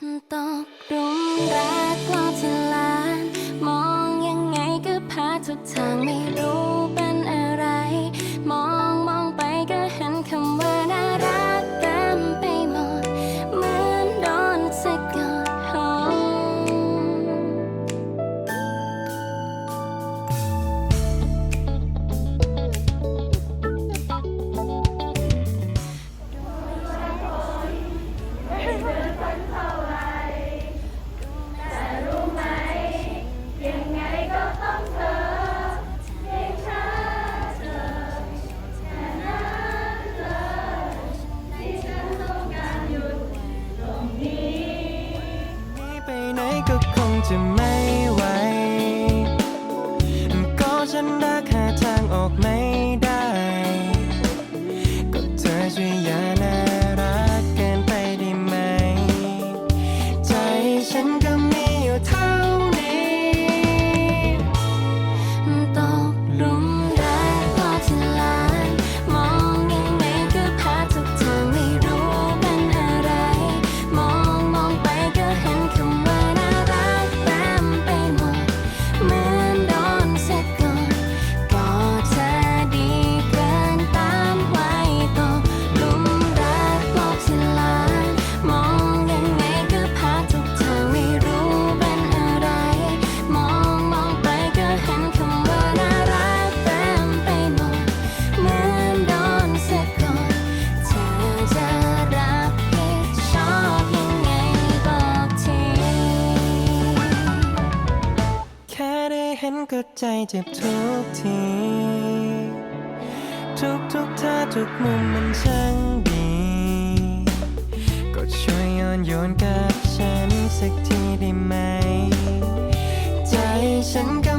ตกรุมรักเราที่ลาน มองยังไงก็พาทุกทางไม่รู้ จะไม่ไหวก็ฉันรักหาทางออกไม็นก็ใจเจ็บทุกที ทุกทุกท่าทุกมุมมันช่างดี ก็ช่วยย้อนโยนกับฉันสักทีได้ไหม ใจฉันก็